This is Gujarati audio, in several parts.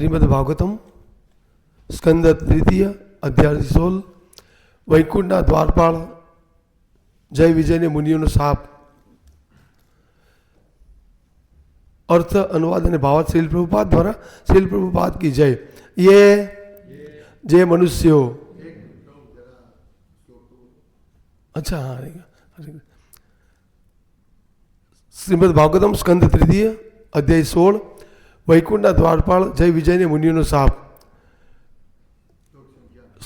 શ્રીમદ ભાગવતમ સ્કંદ તૃતીય અધ્યાય સોલ વૈકુંઠના દ્વારપાળ જય વિજયને મુનિઓનો સાપ અર્થ અનુવાદ અને ભાવાત શ્રીલ પ્રભુપાદ દ્વારા શ્રીલ પ્રભુપાદ કી જય ये જે મનુષ્યો અચ્છા હા. શ્રીમદ ભાગવતમ સ્કંદ તૃતીય અધ્યાય સોળ વૈકુંઠના દ્વારપાળ જય વિજયને મુનિઓનો સાપ.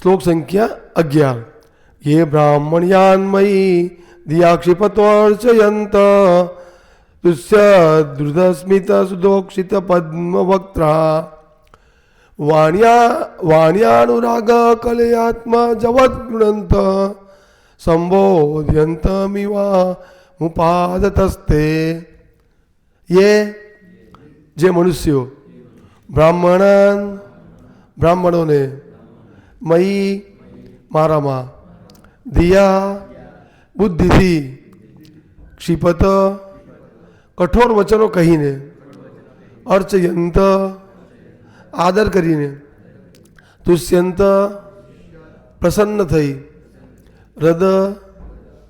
શ્લોક સંખ્યા અગિયાર. ये બ્રાહ્મણ્યાન્મયી, દિયાક્ષિપત્વર્ચયંત, તુષ્ય દૃઢસ્મિત સુદોક્ષિત પદ્મવક્ત્રા. વાણ્યા, વાણ્યાનુરાગ કલયાત્મા જવત ગૃણંત, સંબોધ્યંતમિવા મુપાદતસ્તે. યે જે મનુષ્યો બ્રાહ્મણ બ્રાહ્મણોને મયી મારામાં દિયા બુદ્ધિથી ક્ષિપત, કઠોર વચનો કહીને, અર્ચયંત, આદર કરીને, તુષ્યંત, પ્રસન્ન થઈ હૃદ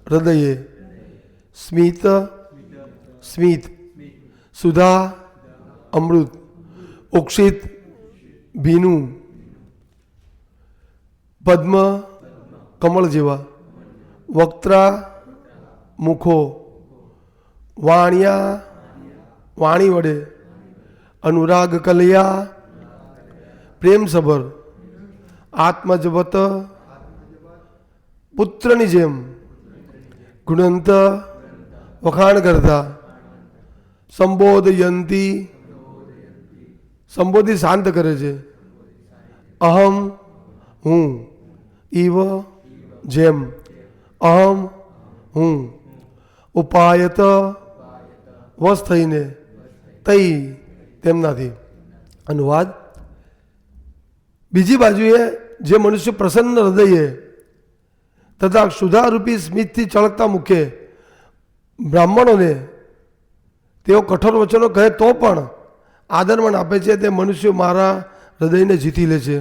હૃદયે, સ્મિત સ્મિત, સુધા અમૃત ઉક્ષિત ભીનું પદ્મ કમળ જેવા વક્ત્રા મુખો વાણિયા વાણી વડે અનુરાગ કલયા પ્રેમસભર આત્મજવત પુત્રની જેમ ગુણંત વખાણ કરતા સંબોધયંતી સંબોધિત શાંત કરે છે. અહમ હું ઈવ જેમ. અહમ હું ઉપાયત વશ થઈને તઈ તેમનાથી. અનુવાદ. બીજી બાજુએ જે મનુષ્ય પ્રસન્ન હૃદયે તથા ક્ષુધારૂપી સ્મિતથી ચળકતા મૂકે બ્રાહ્મણોને તેઓ કઠોર વચનો કહે તો પણ આદરમાન આપે છે તે મનુષ્યો મારા હૃદયને જીતી લે છે.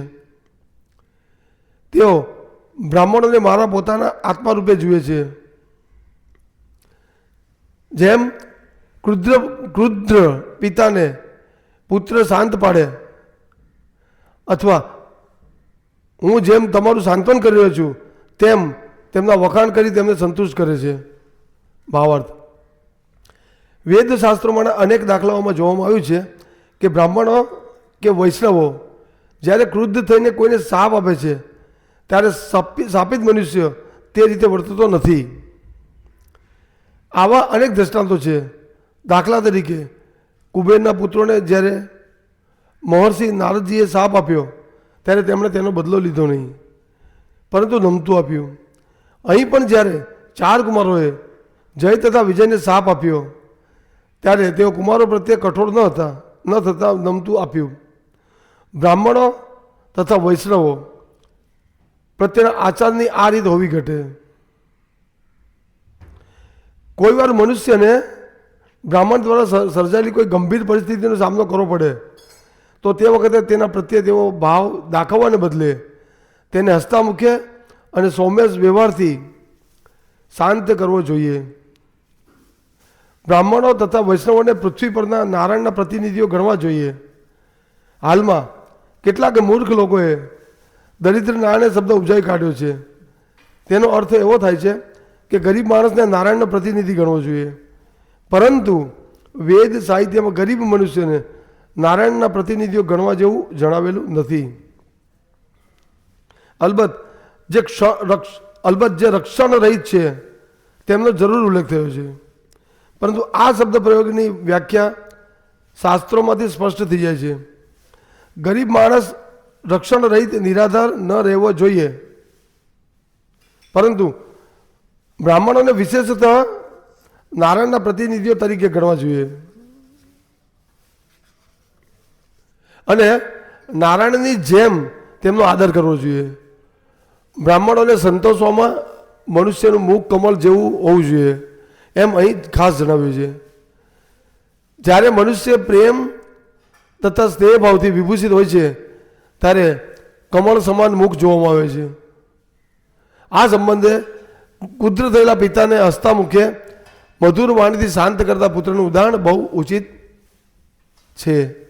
તેઓ બ્રાહ્મણોને મારા પોતાના આત્મા રૂપે જુએ છે. જેમ ક્રુદ્ર ક્રુદ્ર પિતાને પુત્ર શાંત પાડે અથવા હું જેમ તમારું સાંત્વન કરી રહ્યો છું, તેમ તેમના વખાણ કરી તેમને સંતુષ્ટ કરે છે. ભાવાર્થ. વેદ શાસ્ત્રોમાં અનેક દાખલાઓમાં જોવામાં આવ્યું છે કે બ્રાહ્મણો કે વૈષ્ણવો, જ્યારે ક્રુદ્ધ થઈને કોઈને સાપ આપે છે, ત્યારે સાપી, સાપિત મનુષ્ય તે રીતે વર્તતો નથી. આવા અનેક દ્રષ્ટાંતો છે. દાખલા તરીકે, કુબેરના પુત્રોને જ્યારે મહર્ષિ નારદજીએ સાપ આપ્યો, ત્યારે તેમણે તેનો બદલો લીધો નહીં. પરંતુ નમતું આપ્યું. અહીં પણ જ્યારે ચાર કુમારોએ જય તથા વિજયને સાપ આપ્યો, ત્યારે તેઓ કુમારો પ્રત્યે કઠોર ન હતા. ન થતાં નમતું આપ્યું. બ્રાહ્મણો તથા વૈષ્ણવો પ્રત્યેના આચારની આ રીત હોવી ઘટે. કોઈવાર મનુષ્યને બ્રાહ્મણ દ્વારા સર- સર્જાયેલી કોઈ ગંભીર પરિસ્થિતિનો સામનો કરવો પડે, તો તે વખતે તેના પ્રત્યે તેવો ભાવ દાખવવાને બદલે તેને હસતા મુખે અને સૌમ્ય વ્યવહારથી શાંત કરવો જોઈએ. બ્રાહ્મણો તથા વૈષ્ણવોને પૃથ્વી પરના નારાયણના પ્રતિનિધિઓ ગણવા જોઈએ. હાલમાં કેટલાક મૂર્ખ લોકોએ દરિદ્ર નારાયણ શબ્દ ઉપજાવી કાઢ્યો છે. તેનો અર્થ એવો થાય છે કે ગરીબ માણસને નારાયણનો પ્રતિનિધિ ગણવો જોઈએ. પરંતુ વેદ સાહિત્યમાં ગરીબ મનુષ્યને નારાયણના પ્રતિનિધિઓ ગણવા જેવું જણાવેલું નથી. અલબત્ત જે ક્ષ- અલબત્ત જે રક્ષણ રહિત છે, તેમનો જરૂર ઉલ્લેખ થયો છે. પરંતુ આ શબ્દ પ્રયોગની વ્યાખ્યા શાસ્ત્રોમાંથી સ્પષ્ટ થઈ જાય છે. ગરીબ માણસ રક્ષણ રહિત નિરાધાર ન રહેવો જોઈએ. પરંતુ બ્રાહ્મણોને વિશેષતઃ નારાયણના પ્રતિનિધિઓ તરીકે ગણવા જોઈએ. અને નારાયણની જેમ તેમનો આદર કરવો જોઈએ. બ્રાહ્મણોને સંતોષવામાં મનુષ્યનું મુખ કમળ જેવું હોવું જોઈએ. એમ અહીં ખાસ જણાવ્યું છે. જ્યારે મનુષ્ય પ્રેમ તથા સ્નેહ ભાવથી વિભૂષિત હોય છે, ત્યારે કમળ સમાન મુખ જોવામાં આવે છે. આ સંબંધે કુદ્ર થયેલા પિતાને હસતા મુખે મધુર વાણીથી શાંત કરતા પુત્રનું ઉદાહરણ બહુ ઉચિત છે.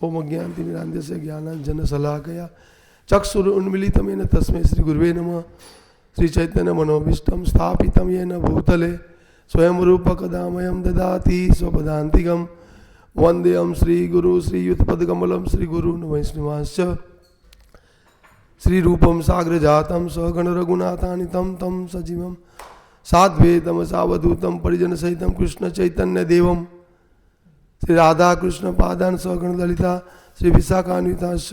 ઓમ જ્ઞાન નિરાંધ્યસે જ્ઞાનાંજન સલાહ કયા. ચક્ષુર ઉન્મિલિતમ એન તસ્મે શ્રી ગુરુવે નમઃ. શ્રી ચૈતન્ય મનોભીષ્ટમ સ્થાપિતમ યેન ભૂતલે સ્વયં રૂપકદામયમ દદાતિ સ્વપદાંતિકમ વંદેયમ શ્રી ગુરુ શ્રી યુથપદકમલમ શ્રી ગુરુ વૈષ્ણવાંશ્ચ શ્રીરૂપમ સાગ્ર જાતમ સગણ રઘુનાથાનિતમ તમ સજીવમ સાધ્વેતમ સાવધૂતમ પરિજન સહિતમ કૃષ્ણ ચૈતન્ય દેવમ શ્રી રાધા કૃષ્ણ પાદાન સગણ લલિતા શ્રી વિશાખાન્વિતાશ્ચ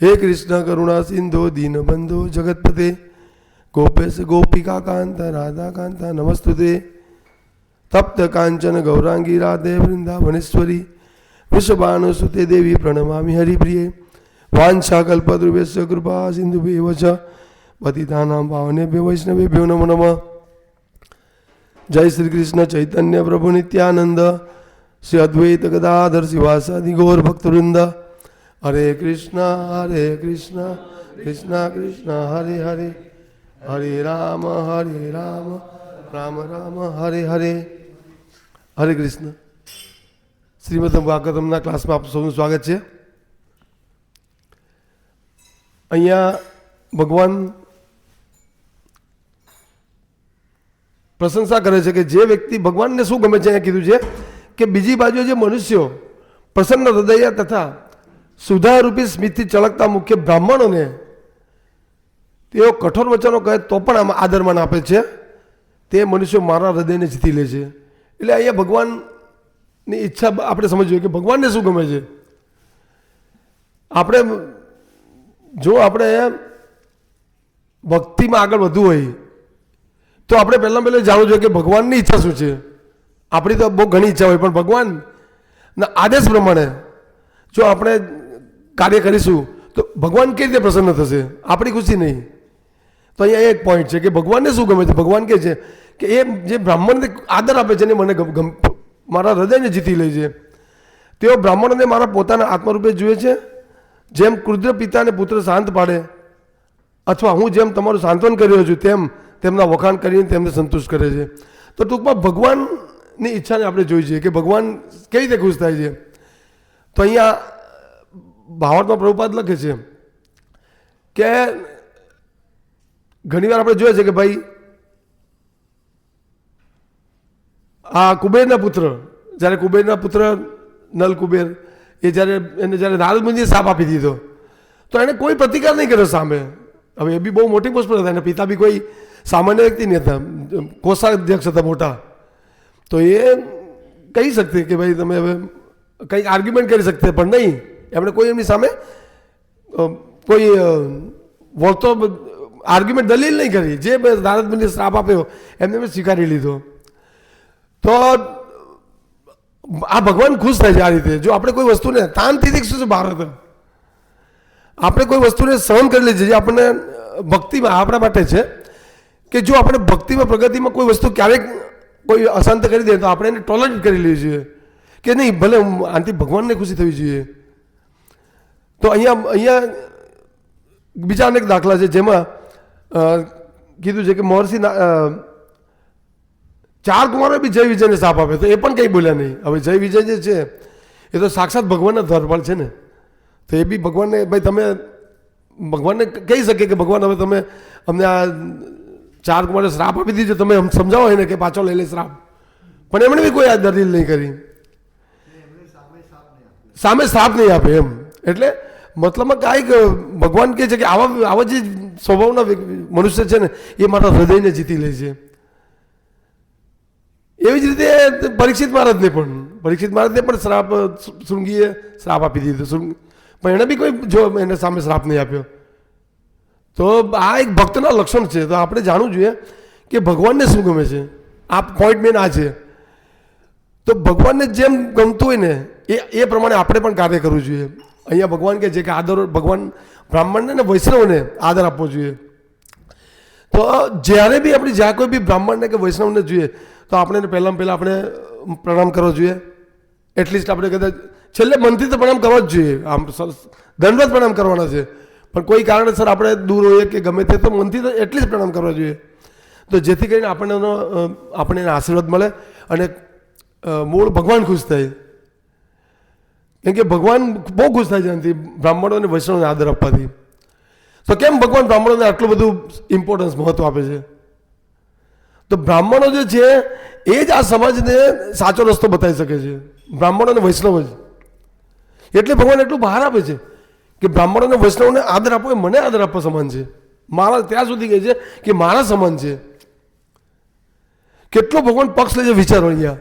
હે કૃષ્ણ કરુણા સિંધો દીનબંધો જગતપતે ગોપેશ ગોપિકા કાંત રાધા કાંત નમસ્તુતે તપ્ત કાંચન ગૌરાંગી રાધે વૃંદાવનેશ્વરી વિશ્વભાનુસુતે દેવી પ્રણમામિ હરિપ્રિયે વાંછાકલ્પદ્રુવ્યસ્ય કૃપા સિંધુભ્યવ ચ પતિતાનામ પાવનેભ્ય વૈષ્ણવેભ્યો નમો નમઃ જય શ્રી કૃષ્ણ ચૈતન્ય પ્રભુ નિત્યાનંદ શ્રી અદ્વૈત ગદાધર શિવાસાદિ ગૌર ભક્તવૃંદ હરે કૃષ્ણ હરે કૃષ્ણ કૃષ્ણ કૃષ્ણ હરે હરે હરે રામ હરે રામ રામ રામ હરે હરે હરે કૃષ્ણ શ્રીમદ ભાગવતમના ક્લાસમાં આપ સૌનું સ્વાગત છે. અહીંયા ભગવાન પ્રશંસા કરે છે કે જે વ્યક્તિ ભગવાનને શું ગમે છે અહીંયા કીધું છે કે બીજી બાજુ જે મનુષ્યો પ્રસન્ન હૃદય તથા સુધારૂપી સ્મિતથી ચળકતા મુખ્ય બ્રાહ્મણોને તેઓ કઠોર વચનો કહે તો પણ આમ આદરમાન આપે છે. તે મનુષ્યો મારા હૃદયને જીતી લે છે. એટલે અહીંયા ભગવાનની ઈચ્છા આપણે સમજવી કે ભગવાનને શું ગમે છે? આપણે જો આપણે ભક્તિમાં આગળ વધવું હોય, તો આપણે પહેલાં પહેલાં જાણવું જોઈએ કે ભગવાનની ઈચ્છા શું છે. આપણી તો બહુ ઘણી ઈચ્છા હોય, પણ ભગવાનના આદેશ પ્રમાણે જો આપણે કાર્ય કરીશું, તો ભગવાન કેવી રીતે પ્રસન્ન થશે? આપણી ખુશી નહીં. તો અહીંયા એક પોઈન્ટ છે કે ભગવાનને શું ગમે છે? ભગવાન કહે છે કે એ જે બ્રાહ્મણને આદર આપે છે ને મને મારા હૃદયને જીતી લે છે. તેઓ બ્રાહ્મણોને મારા પોતાના આત્મરૂપે જુએ છે. જેમ ક્રુદ્ર પિતાને પુત્ર શાંત પાડે, અથવા હું જેમ તમારું સાંત્વન કરી રહ્યો છું, તેમ તેમના વખાણ કરીને તેમને સંતુષ્ટ કરે છે. તો ટૂંકમાં ભગવાનની ઈચ્છાને આપણે જોઈ છીએ કે ભગવાન કેવી રીતે ખુશ થાય છે? તો અહીંયા ભાવાર્થમાં પ્રભુપાદ લખે છે કે ઘણીવાર આપણે જોઈએ છે કે ભાઈ, આ કુબેરના પુત્ર, જ્યારે કુબેરના પુત્ર નલ કુબેર, એ જ્યારે એને જ્યારે નારદમુનિએ સાપ આપી દીધો, તો એણે કોઈ પ્રતિકાર નહીં કર્યો સામે. હવે એ બી બહુ મોટી પોસ્ટ પર હતા, એના પિતા બી કોઈ સામાન્ય વ્યક્તિ નહીં હતા કોષાધ્યક્ષ હતા મોટા. તો એ કહી શકતે કે ભાઈ, તમે હવે કંઈક આર્ગ્યુમેન્ટ કરી શકતે પણ નહીં. એમણે કોઈ એમની સામે કોઈ વર્તો આર્ગ્યુમેન્ટ દલીલ નહીં કરી. જે નારદ મુનિએ શ્રાપ આપ્યો, એમને મેં સ્વીકારી લીધો. તો આ ભગવાન ખુશ થાય છે આ રીતે. જો આપણે કોઈ વસ્તુને તાનથી દેખશું છે ભારત આપણે કોઈ વસ્તુને સહન કરી લીધી જે આપણને ભક્તિમાં, આપણા માટે છે, કે જો આપણે ભક્તિમાં, પ્રગતિમાં કોઈ વસ્તુ ક્યારેક કોઈ અશાંત કરી દે તો આપણે એને ટોલરેટ કરી લઈએ છીએ. કે નહીં, ભલે આનાથી ભગવાનને ખુશી થવી જોઈએ. તો અહીંયા અહીંયા બીજા અનેક દાખલા છે જેમાં કીધું છે કે મહર્ષિ ચાર કુમારો બી જય વિજયને સાપ આપે તો એ પણ કંઈ બોલ્યા નહીં. હવે જય વિજય જે છે એ તો સાક્ષાત ભગવાનના ધરપળ છે ને. તો એ બી ભગવાનને ભાઈ તમે ભગવાનને કહી શકે કે ભગવાન હવે તમે અમને આ ચાર કુમારે શ્રાપ આપી દીધો તમે સમજાવો એને કે પાછો લઈ લે શ્રાપ. પણ એમણે બી કોઈ આ દલીલ નહીં કરી. સામે શ્રાપ નહીં આપે એમ. એટલે મતલબમાં કાંઈક ભગવાન કહે છે કે આવા આવા જે સ્વભાવના મનુષ્ય છે ને, એ મારા હૃદયને જીતી લે છે. એવી જ રીતે પરીક્ષિત મહારાજને પણ, પરીક્ષિત મહારાજને પણ શ્રાપ શૃંગીએ શ્રાપ આપી દીધો. શૃંગ પણ એણે બી કોઈ જો એને સામે શ્રાપ નહીં આપ્યો. તો આ એક ભક્તના લક્ષણ છે. તો આપણે જાણવું જોઈએ કે ભગવાનને શું ગમે છે? આ પોઈન્ટ મેન આ છે. તો ભગવાનને જેમ ગમતું હોય ને, એ એ પ્રમાણે આપણે પણ કાર્ય કરવું જોઈએ. અહીંયા ભગવાન કે જે કે આદર, ભગવાન બ્રાહ્મણને અને વૈષ્ણવને આદર આપવો જોઈએ. તો જ્યારે બી આપણે જ્યાં કોઈ બી બ્રાહ્મણને કે વૈષ્ણવને જોઈએ, તો આપણે પહેલાં પહેલાં આપણે પ્રણામ કરવો જોઈએ. એટલીસ્ટ આપણે કદાચ, છેલ્લે મનથી તો પ્રણામ કરવા જ જોઈએ. આમ દંડવત પ્રણામ કરવાના છે. પણ કોઈ કારણસર આપણે દૂર હોઈએ કે ગમે તે, તો મનથી તો એટલીસ્ટ પ્રણામ કરવા જોઈએ. તો જેથી કરીને આપણને આપણને આશીર્વાદ મળે અને મૂળ ભગવાન ખુશ થાય. કેમ કે ભગવાન બહુ ખુશ થાય છે એનાથી. બ્રાહ્મણો અને વૈષ્ણવને આદર આપવાથી. તો કેમ ભગવાન બ્રાહ્મણોને આટલું બધું ઇમ્પોર્ટન્સ મહત્વ આપે છે? તો બ્રાહ્મણો જે છે, એ જ આ સમાજને સાચો રસ્તો બતાવી શકે છે. બ્રાહ્મણો અને વૈષ્ણવ જ. એટલે ભગવાન એટલું બહાર આપે છે કે બ્રાહ્મણો અને વૈષ્ણવને આદર આપવો એ મને આદર આપવા સમાન છે. મારા ત્યાં સુધી કહે છે કે મારા સમાન છે. કેટલો ભગવાન પક્ષ લે છે વિચારો અહીંયા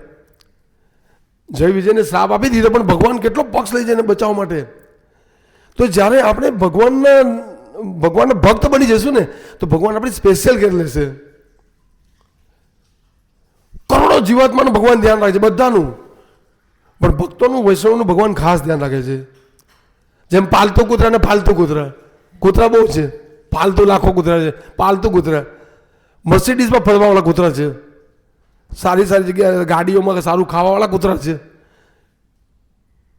જય વિજયને શ્રાપ આપી દીધો, પણ ભગવાન કેટલો પક્ષ લઈ જઈને બચાવવા માટે? તો જ્યારે આપણે ભગવાનના ભગવાનના ભક્ત બની જઈશું ને, તો ભગવાન આપણી સ્પેશિયલ કેર લેશે. કરોડો જીવાત્માનું ભગવાન ધ્યાન રાખે છે, બધાનું. પણ ભક્તોનું, વૈષ્ણવનું ભગવાન ખાસ ધ્યાન રાખે છે. જેમ પાલતુ કૂતરા ને ફાલતુ કૂતરા. કૂતરા બહુ છે. પાલતુ લાખો કૂતરા છે. પાલતુ કૂતરા. મર્સિડીઝમાં ફરવાવાળા કૂતરા છે. સારી સારી જગ્યાએ ગાડીઓમાં સારું ખાવાવાળા કૂતરા છે.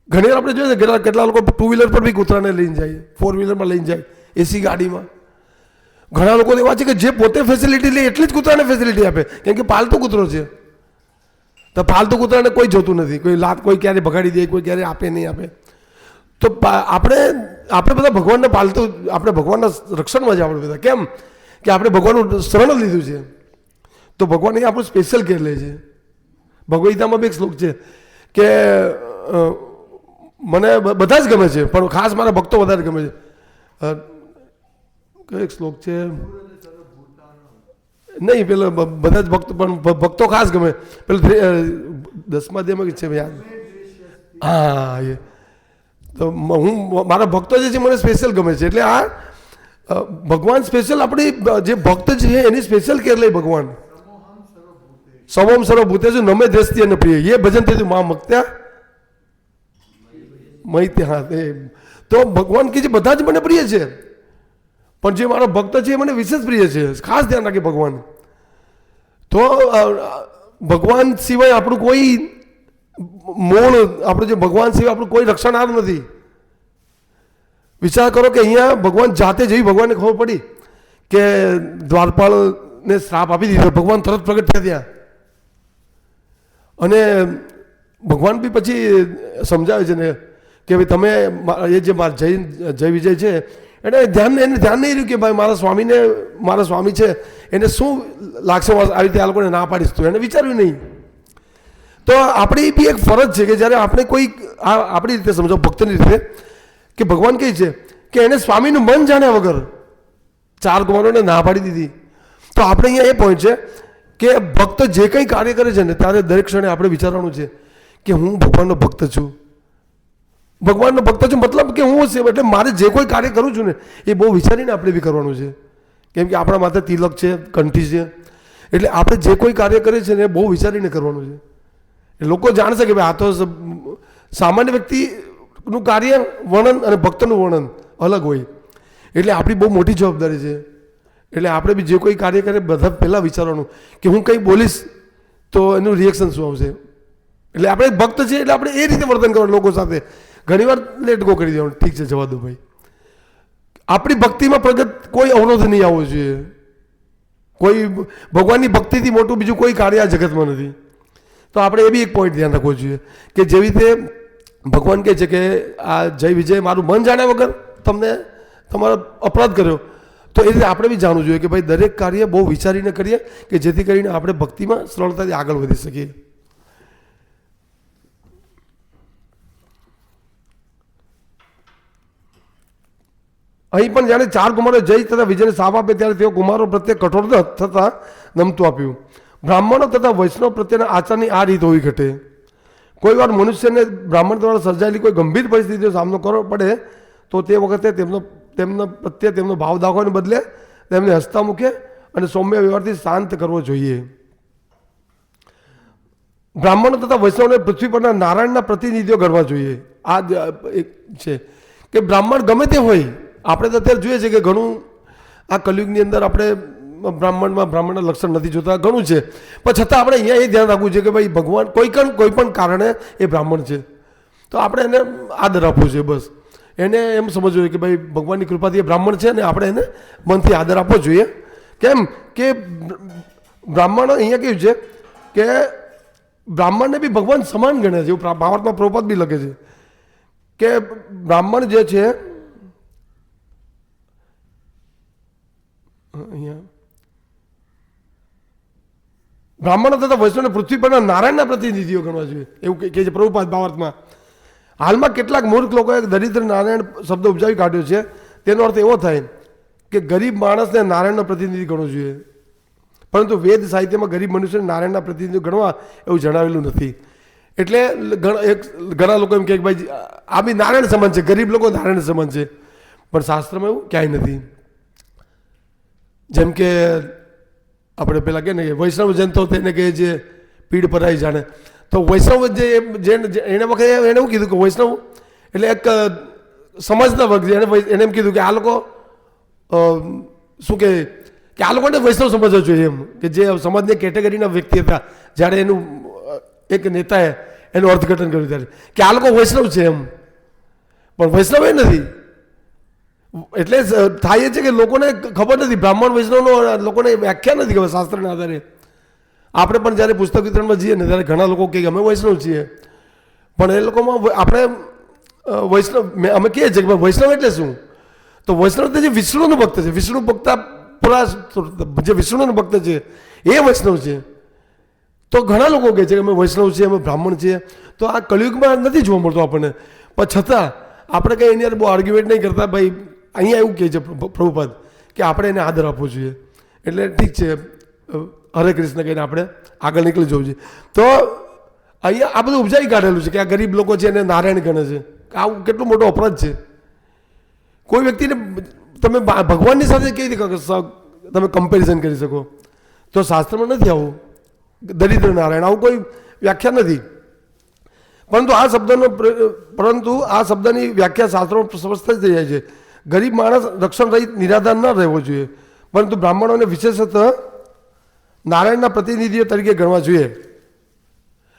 ઘણી વાર આપણે જોઈએ છે કેટલા લોકો ટુ વ્હીલર પર બી કૂતરાને લઈને જાય ફોર વ્હીલરમાં લઈને જાય એસી ગાડીમાં. ઘણા લોકો એવા છે કે જે પોતે ફેસિલિટી લે એટલી જ કૂતરાને ફેસિલિટી આપે, કેમ કે પાલતુ કૂતરો છે. તો પાલતુ કૂતરાને કોઈ જોતું નથી, કોઈ લાત કોઈ ક્યારે ભગાડી દે, કોઈ ક્યારે આપે, નહીં આપે. તો આપણે આપણે બધા ભગવાનને પાલતુ, આપણે ભગવાનના રક્ષણમાં જ આપણે બધા. કેમ? કે આપણે ભગવાનનું શરણ લીધું છે. તો ભગવાન એ આપણું સ્પેશિયલ કેર લે છે. ભગવદ ગીતામાં બી એક શ્લોક છે કે મને બધા જ ગમે છે, પણ ખાસ મારા ભક્તો વધારે ગમે છે. કયો એક શ્લોક છે? નહીં, પેલો બધા જ ભક્તો, પણ ભક્તો ખાસ ગમે. પેલો દસમા દેમાં છે યાદ? હા, એ. તો હું, મારા ભક્તો જે છે, મને સ્પેશિયલ ગમે છે. એટલે આ ભગવાન સ્પેશિયલ આપણી, જે ભક્ત છે, એની સ્પેશિયલ કેર લે ભગવાન. સમમ સર્વભૂતેશુ નમે દ્રષ્ટિ અને પ્રિય. એ ભજન થયું મા મક્ત્યા? મૈત્ય હા, તે તો ભગવાન કે છે, બધા જ મને પ્રિય છે. પણ જે મારો ભક્ત છે, એ મને વિશેષ પ્રિય છે. ખાસ ધ્યાન રાખે ભગવાન. તો ભગવાન સિવાય આપણું કોઈ મૂળ આપણું જે ભગવાન સિવાય આપણું કોઈ રક્ષણહાર નથી. વિચાર કરો કે અહીંયા ભગવાન જાતે જેવી ભગવાનને ખબર પડી કે દ્વારપાળને શ્રાપ આપી દીધો. ભગવાન તરત પ્રગટ થયા ત્યાં. અને ભગવાન બી પછી સમજાવે છે ને કે ભાઈ તમે એ જે મારા જય જય વિજય છે, એને ધ્યાન એને ધ્યાન નહીં રહ્યું કે ભાઈ મારા સ્વામીને, મારા સ્વામી છે, એને શું લાગશે આવી રીતે આ લોકોને ના પાડીશ તું? એને વિચાર્યું નહીં. તો આપણી બી એક ફરજ છે કે જ્યારે આપણે કોઈ આ આપણી રીતે સમજો, ભક્તની રીતે, કે ભગવાન કહે છે કે એને સ્વામીનું મન જાણ્યા વગર ચાર કુમારોને ના પાડી દીધી. તો આપણે અહીંયા એ પોઈન્ટ છે કે ભક્ત જે કંઈ કાર્ય કરે છે ને ત્યારે દરેક ક્ષણે આપણે વિચારવાનું છે કે હું ભગવાનનો ભક્ત છું. ભગવાનનો ભક્ત છું મતલબ કે હું છે એટલે મારે જે કોઈ કાર્ય કરું છું ને એ બહુ વિચારીને આપણે બી કરવાનું છે. કેમ કે આપણા માથે તિલક છે, કંઠી છે. એટલે આપણે જે કોઈ કાર્ય કરીએ છીએ ને એ બહુ વિચારીને કરવાનું છે. લોકો જાણશે કે ભાઈ આ તો સામાન્ય વ્યક્તિનું કાર્ય વર્ણન અને ભક્તનું વર્ણન અલગ હોય. એટલે આપણી બહુ મોટી જવાબદારી છે. એટલે આપણે બી જે કોઈ કાર્ય કરે, બધા પહેલાં વિચારવાનું કે હું કંઈ બોલીશ તો એનું રિએક્શન શું આવશે? એટલે આપણે ભક્ત છીએ, એટલે આપણે એ રીતે વર્તન કરવાનું લોકો સાથે. ઘણીવાર લેટ ગો કરી દેવાનું. ઠીક છે, જવા દો ભાઈ. આપણી ભક્તિમાં પ્રગટ કોઈ અવરોધ નહીં આવવો જોઈએ. કોઈ ભગવાનની ભક્તિથી મોટું બીજું કોઈ કાર્ય આ જગતમાં નથી. તો આપણે એ બી એક પોઈન્ટ ધ્યાન રાખવો જોઈએ કે જેવી રીતે ભગવાન કહે છે કે આ જય વિજય, મારું મન જાણ્યા વગર તમને તમારો અપરાધ કર્યો. તો એ રીતે આપણે બી જાણવું જોઈએ કે ભાઈ દરેક કાર્ય બહુ વિચારીને કરીએ કે જેથી કરીને આપણે ભક્તિમાં સરળતાથી આગળ વધી શકીએ. અહીં પણ જ્યારે ચાર કુમારો જય તથા વિજયને સાપ આપે ત્યારે તેઓ કુમારો પ્રત્યે કઠોર થતા નમતું આપ્યું. બ્રાહ્મણો તથા વૈષ્ણવ પ્રત્યેના આચારની આ રીત હોવી ઘટે. કોઈ વાર મનુષ્યને બ્રાહ્મણ દ્વારા સર્જાયેલી કોઈ ગંભીર પરિસ્થિતિનો સામનો કરવો પડે તો તે વખતે તેમનો તેમના પ્રત્યે તેમનો ભાવ દાખવાને બદલે તેમને હસતા મૂકે અને સૌમ્ય વ્યવહારથી શાંત કરવો જોઈએ. બ્રાહ્મણો તથા વૈષ્ણવને પૃથ્વી પરના નારાયણના પ્રતિનિધિઓ ગણવા જોઈએ. આ એક છે કે બ્રાહ્મણ ગમે તે હોય, આપણે તો અત્યારે જોઈએ છે કે ઘણું આ કલયુગની અંદર આપણે બ્રાહ્મણમાં બ્રાહ્મણના લક્ષણ નથી જોતા, ઘણું છે. પણ છતાં આપણે અહીંયા એ ધ્યાન રાખવું છે કે ભાઈ ભગવાન કોઈ પણ કોઈ પણ કારણે એ બ્રાહ્મણ છે. તો આપણે એને આદર આપવો છે બસ. એને એમ સમજવું જોઈએ કે ભાઈ ભગવાનની કૃપાથી એ બ્રાહ્મણ છે અને આપણે એને મનથી આદર આપવો જોઈએ. કેમ કે બ્રાહ્મણ અહીંયા કેવું છે કે બ્રાહ્મણને બી ભગવાન સમાન ગણે છે. એવું ભારતમાં ભાવાર્થમાં બી લખે છે કે બ્રાહ્મણ જે છે અહીંયા. બ્રાહ્મણ તથા વૈષ્ણવને પૃથ્વી પરના નારાયણના પ્રતિનિધિઓ ગણવા જોઈએ. એવું કહે છે પ્રભુપાદ ભાવાર્થમાં હાલમાં કેટલાક મૂર્ખ લોકોએ દરિદ્ર નારાયણ શબ્દ ઉપજાવી કાઢ્યો છે. તેનો અર્થ એવો થાય કે ગરીબ માણસને નારાયણનો પ્રતિનિધિ ગણવો જોઈએ. પરંતુ વેદ સાહિત્યમાં ગરીબ મનુષ્યને નારાયણના પ્રતિનિધિ ગણવા એવું જણાવેલું નથી. એટલે એક, ઘણા લોકો એમ કહે કે ભાઈ, આ બી નારાયણ સમાન છે, ગરીબ લોકો નારાયણ સમાન છે. પણ શાસ્ત્રમાં એવું ક્યાંય નથી. જેમ કે આપણે પેલા કહે ને વૈષ્ણવ જયંતો થઈને કહે છે પીડ પરાઈ જાણે. તો વૈષ્ણવ જે એને વખતે એને એવું કીધું કે વૈષ્ણવ એટલે એક અ, સમાજના વર્ગ એને એને એમ કીધું કે આ લોકો શું કે કે આ લોકોને વૈષ્ણવ સમજવો જોઈએ એમ કે જે સમાજની કેટેગરીના વ્યક્તિ હતા જ્યારે એનું એક નેતાએ એનું અર્થઘટન કર્યું ત્યારે કે આ લોકો વૈષ્ણવ છે એમ. પણ વૈષ્ણવ એ નથી. એટલે થાય છે કે લોકોને ખબર નથી. બ્રાહ્મણ વૈષ્ણવનો લોકોને વ્યાખ્યા નથી ખબર શાસ્ત્રના આધારે. આપણે પણ જ્યારે પુસ્તક વિતરણમાં જઈએ ને ત્યારે ઘણા લોકો કહે કે અમે વૈષ્ણવ છીએ. પણ એ લોકોમાં આપણે વૈષ્ણવ અમે કહીએ છીએ કે વૈષ્ણવ એટલે શું? તો વૈષ્ણવ તો જે વિષ્ણુનો ભક્ત છે, વિષ્ણુ ભક્ત પૂરા જે વિષ્ણુનો ભક્ત છે, એ વૈષ્ણવ છે. તો ઘણા લોકો કહે છે કે અમે વૈષ્ણવ છીએ, અમે બ્રાહ્મણ છીએ. તો આ કળિયુગમાં નથી જોવા મળતું આપણને. પણ છતાં આપણે કંઈ એની અંદર બહુ આર્ગ્યુમેન્ટ નહીં કરતા. ભાઈ, અહીંયા એવું કહે છે પ્રભુપદ કે આપણે એને આદર આપવો જોઈએ. એટલે ઠીક છે. હરે કૃષ્ણ કહીને આપણે આગળ નીકળી જવું જોઈએ તો અહીંયા આ બધું ઉપજાવી કાઢેલું છે કે આ ગરીબ લોકો છે એને નારાયણ ગણે છે. આવું કેટલો મોટો અપરાધ છે. કોઈ વ્યક્તિને તમે ભગવાનની સાથે કેવી રીતે તમે કમ્પેરિઝન કરી શકો? તો શાસ્ત્રમાં નથી આવું. દરિદ્ર નારાયણ, આવું કોઈ વ્યાખ્યા નથી. પરંતુ આ શબ્દનો પરંતુ આ શબ્દની વ્યાખ્યા શાસ્ત્રોમાં સ્પષ્ટ જ થઈ જાય છે. ગરીબ માણસ રક્ષણ રહિત નિરાધાર ન રહેવો જોઈએ. પરંતુ બ્રાહ્મણોને વિશેષતઃ નારાયણના પ્રતિનિધિઓ તરીકે ગણવા જોઈએ.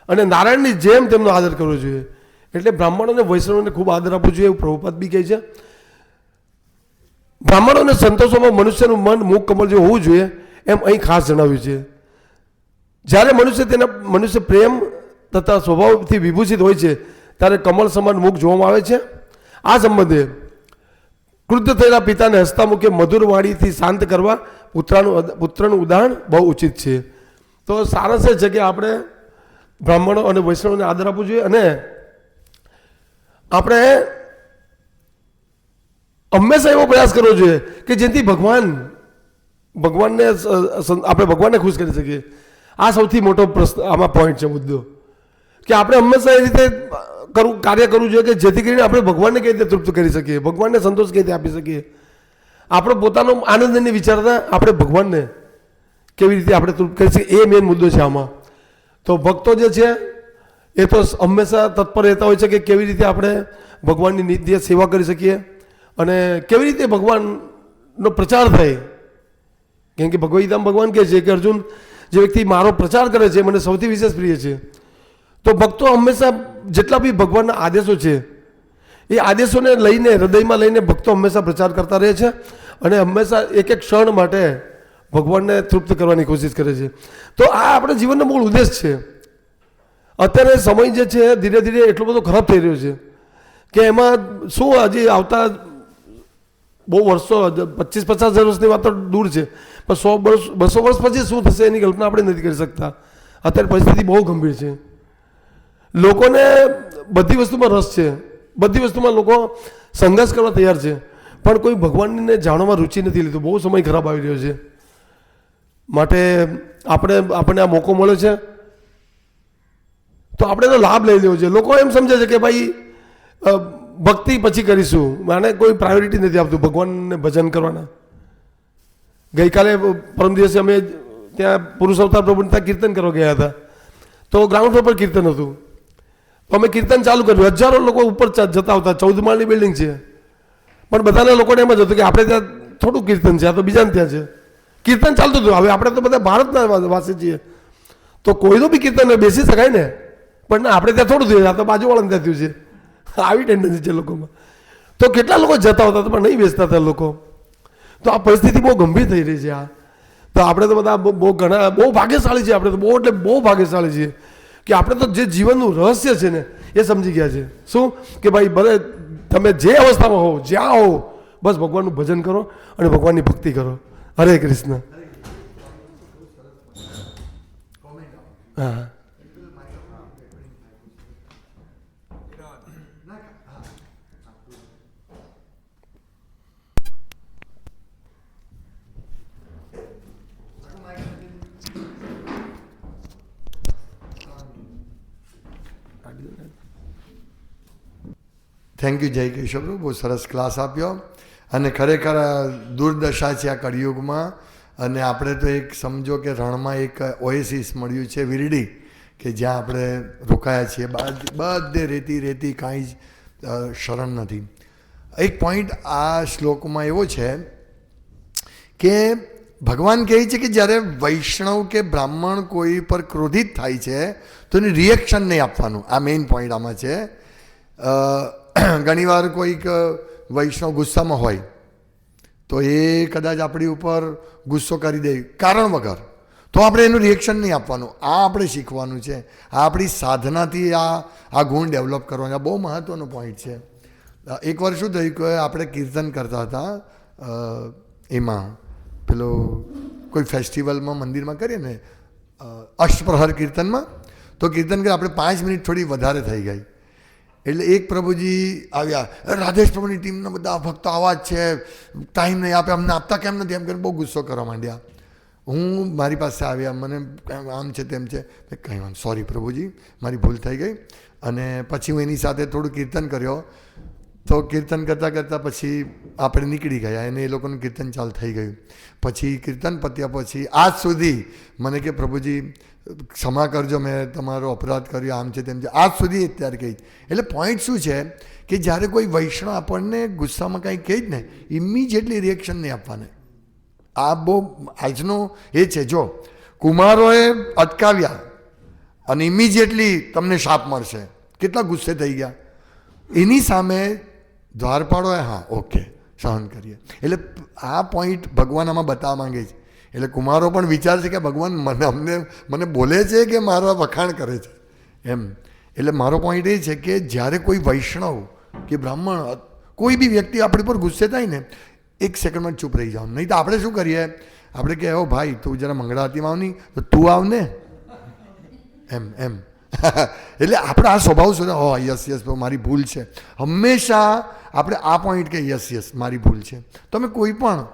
અને નારાયણની જેમ તેમનો આદર કરવો જોઈએ. એટલે બ્રાહ્મણોને વૈષ્ણવોને ખૂબ આદર આપવો જોઈએ એવું પ્રભુપાદ બી કહે છે. બ્રાહ્મણોને સંતોષોમાં મનુષ્યનું મન, મુખ, કમળ જે હોવું જોઈએ, એમ અહીં ખાસ જણાવ્યું છે. જ્યારે મનુષ્ય તેના, મનુષ્ય પ્રેમ તથા સ્વભાવથી વિભૂષિત હોય છે, ત્યારે કમળ સમાન મુખ જોવામાં આવે છે. આ સંબંધે ક્રુદ્ધ થયેલા પિતાને હસતા મુખે મધુર વાણીથી શાંત કરવા પુત્રનું પુત્રનું ઉદાહરણ બહુ ઉચિત છે. તો સારસ છે કે આપણે બ્રાહ્મણો અને વૈષ્ણવને આદર આપવું જોઈએ અને આપણે હંમેશા એવો પ્રયાસ કરવો જોઈએ કે જેથી ભગવાન, ભગવાનને આપણે ભગવાનને ખુશ કરી શકીએ. આ સૌથી મોટો પ્રશ્ન, આમાં પોઈન્ટ છે મુદ્દો. કે આપણે હંમેશા એ રીતે કરવું કાર્ય કરવું જોઈએ કે જેથી કરીને આપણે ભગવાનને કઈ રીતે તૃપ્ત કરી શકીએ, ભગવાનને સંતોષ કઈ રીતે આપી શકીએ. આપણો પોતાનો આનંદ વિચારતા આપણે ભગવાનને કેવી રીતે આપણે તૃપ્ત કરી શકીએ, એ મેઇન મુદ્દો છે આમાં. તો ભક્તો જે છે, એ તો હંમેશા તત્પર રહેતા હોય છે કે કેવી રીતે આપણે ભગવાનની નિત્ય સેવા કરી શકીએ અને કેવી રીતે ભગવાનનો પ્રચાર થાય. કેમ કે ભગવદ્ગીતામાં ભગવાન કહે છે કે અર્જુન, જે વ્યક્તિ મારો પ્રચાર કરે છે મને સૌથી વિશેષ પ્રિય છે. તો ભક્તો હંમેશા જેટલા બી ભગવાનના આદેશો છે, એ આદેશોને લઈને, હૃદયમાં લઈને ભક્તો હંમેશા પ્રચાર કરતા રહે છે અને હંમેશા એક એક ક્ષણ માટે ભગવાનને તૃપ્ત કરવાની કોશિશ કરે છે. તો આ આપણા જીવનનો મૂળ ઉદ્દેશ છે. અત્યારે સમય જે છે, ધીરે ધીરે એટલો બધો ખરાબ થઈ રહ્યો છે કે એમાં શું હજી આવતા બહુ વર્ષો, પચીસ પચાસ હજાર વર્ષની વાત તો દૂર છે, પણ સો વર્ષ, બસો વર્ષ પછી શું થશે એની કલ્પના આપણે નથી કરી શકતા. અત્યારે પરિસ્થિતિ બહુ ગંભીર છે. લોકોને બધી વસ્તુમાં રસ છે. બધી વસ્તુમાં લોકો સંઘર્ષ કરવા તૈયાર છે. પણ કોઈ ભગવાનને જાણવામાં રુચિ નથી લીધું. બહુ સમય ખરાબ આવી રહ્યો છે. માટે આપણે, આપણને આ મોકો મળ્યો છે. તો આપણે એનો લાભ લઈ લેવો છે. લોકો એમ સમજે છે કે ભાઈ ભક્તિ પછી કરીશું. મને કોઈ પ્રાયોરિટી નથી આપતું ભગવાનને ભજન કરવાના. ગઈકાલે પરમ દિવસે અમે ત્યાં પુરુષ અવતાર પ્રભુ ત્યાં કીર્તન કરવા ગયા હતા. તો ગ્રાઉન્ડ ફ્લોર પર કીર્તન હતું. અમે કીર્તન ચાલુ કર્યું. હજારો લોકો ઉપર જતા હતા. ચૌદ માળની બિલ્ડિંગ છે. પણ બધાના લોકોને એમ જ હતું કે આપણે ત્યાં થોડું કીર્તન છે. આ તો બીજાને ત્યાં છે. કીર્તન ચાલતું હતું. હવે આપણે તો બધા ભારતના વાસી છીએ. તો કોઈનું બી કીર્તન બેસી શકાય ને. પણ ના, આપણે ત્યાં થોડું થયું. આ તો બાજુવાળાને ત્યાં થયું છે. આવી ટેન્ડન્સી છે લોકોમાં. તો કેટલા લોકો જતા હોતા, પણ નહીં બેસતા હતા લોકો. તો આ પરિસ્થિતિ બહુ ગંભીર થઈ રહી છે આ. તો આપણે તો બધા બહુ ઘણા, બહુ ભાગ્યશાળી છીએ આપણે તો. બહુ એટલે બહુ ભાગ્યશાળી છીએ. કે આપણે તો જે જીવનનું રહસ્ય છે ને એ સમજી ગયા છે. શું? કે ભાઈ ભલે તમે જે અવસ્થામાં હો જ્યાં હો બસ ભગવાનનું ભજન કરો અને ભગવાનની ભક્તિ કરો. હરે કૃષ્ણ. હા. થેન્ક યુ જય કેશવભાઈ બહુ સરસ ક્લાસ આપ્યો. અને ખરેખર દુર્દશા છે આ કળિયુગમાં. અને આપણે તો એક સમજો કે રણમાં એક ઓએસિસ મળ્યું છે વિરડી, કે જ્યાં આપણે રોકાયા છીએ. બધે રેતી રેતી કાંઈ જ શરણ નથી. એક પોઈન્ટ આ શ્લોકમાં એવો છે કે ભગવાન કહે છે કે જ્યારે વૈષ્ણવ કે બ્રાહ્મણ કોઈ પર ક્રોધિત થાય છે, તો એને રિએક્શન નહીં આપવાનું. આ મેઇન પોઈન્ટ આમાં છે. ઘણીવાર કોઈક વૈષ્ણવ ગુસ્સામાં હોય, તો એ કદાચ આપણી ઉપર ગુસ્સો કરી દે, કારણ વગર. તો આપણે એનું રિએક્શન નહીં આપવાનું. આ આપણે શીખવાનું છે. આ આપણી સાધનાથી આ આ ગુણ ડેવલપ કરવાનો બહુ મહત્ત્વનો પોઈન્ટ છે. એક વાર શું થયું કે આપણે કીર્તન કરતા હતા એમાં. પેલો કોઈ ફેસ્ટિવલમાં મંદિરમાં કરીએ ને અષ્ટપ્રહર કીર્તનમાં, તો કીર્તન કરી આપણે પાંચ મિનિટ થોડી વધારે થઈ ગઈ. એટલે એક પ્રભુજી આવ્યા. "અરે, રાધેશ પ્રભુની ટીમના બધા ભક્તો આવા જ છે. ટાઈમ નહીં આપે અમને આપતા કેમ નથી? એમ કરીને બહુ ગુસ્સો કરવા માંડ્યા. હું મારી પાસે આવ્યા. મને આમ છે તેમ છે. કંઈ વાંધો સોરી પ્રભુજી મારી ભૂલ થઈ ગઈ. અને પછી હું એની સાથે થોડું કીર્તન કર્યો. તો કીર્તન કરતાં કરતાં પછી આપણે નીકળી ગયા અને એ લોકોનું કીર્તન ચાલુ થઈ ગયું. પછી કીર્તન પત્યા પછી આજ સુધી મને કે પ્રભુજી ક્ષમા કરજો, મેં તમારો અપરાધ કર્યો, આમ છે તેમ છે. આજ સુધી અત્યારે કહી એટલે પોઈન્ટ શું છે કે જ્યારે કોઈ વૈષ્ણવ આપણને ગુસ્સામાં કંઈ કહે જ ને ઇમિજિએટલી રિએક્શન નહીં આપવાને. આ બહુ, આજનો એ છે, જો, કુમારોએ અટકાવ્યા અને ઇમિજિએટલી તમને શાપ મળશે. કેટલા ગુસ્સે થઈ ગયા? એની સામે દ્વારપાળોએ, હા ઓકે સહન કરીએ. એટલે આ પોઈન્ટ ભગવાન આમાં બતાવવા માંગે છે. એટલે કુમારો પણ વિચાર છે કે ભગવાન મને અમને, મને બોલે છે કે મારા વખાણ કરે છે? એમ. એટલે મારો પોઈન્ટ એ છે કે જ્યારે કોઈ વૈષ્ણવ કે બ્રાહ્મણ, કોઈ બી વ્યક્તિ આપણી પર ગુસ્સે થાય ને, એક સેકન્ડમાં ચૂપ રહી જાવ નહીં તો આપણે શું કરીએ? આપણે કહે ભાઈ, તું જરા મંગળા આરતીમાં આવ નહીં તો તું આવ ને. એમ એમ. એટલે આપણે આ સ્વભાવ શું હો યસ યસ મારી ભૂલ છે. હંમેશા આપણે આ પોઈન્ટ કે, યસ યસ, મારી ભૂલ છે. તમે કોઈ પણ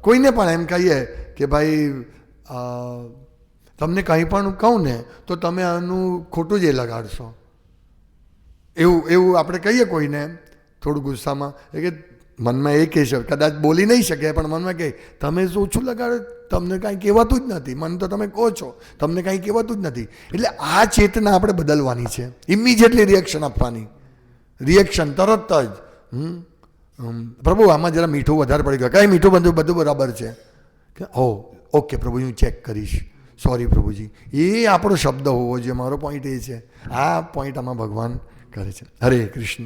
કોઈને પણ એમ કહીએ કે ભાઈ તમને કંઈ પણ કહું ને, તો તમે આનું ખોટું જ એ લગાડશો. એવું એવું આપણે કહીએ કોઈને થોડું ગુસ્સામાં. એ કે મનમાં એ કહેશે, કદાચ બોલી નહીં શકે, પણ મનમાં કહે, તમે શું ઓછું લગાડો? તમને કાંઈ કહેવાતું જ નથી. મને તો તમે કહો છો, તમને કાંઈ કહેવાતું જ નથી. એટલે આ ચેતના આપણે બદલવાની છે. ઇમિજિએટલી રિએક્શન આપવાની. રિએક્શન તરત જ. હમ? પ્રભુ, આમાં જરા મીઠું વધારે પડી ગયું. કાંઈ મીઠું બધું બધું બરાબર છે? કે ઓ ઓકે, પ્રભુ, હું ચેક કરીશ. સોરી પ્રભુજી. એ આપણો શબ્દ હોવો જોઈએ. મારો પોઈન્ટ એ છે. આ પોઈન્ટ આમાં ભગવાન કરે છે. હરે કૃષ્ણ.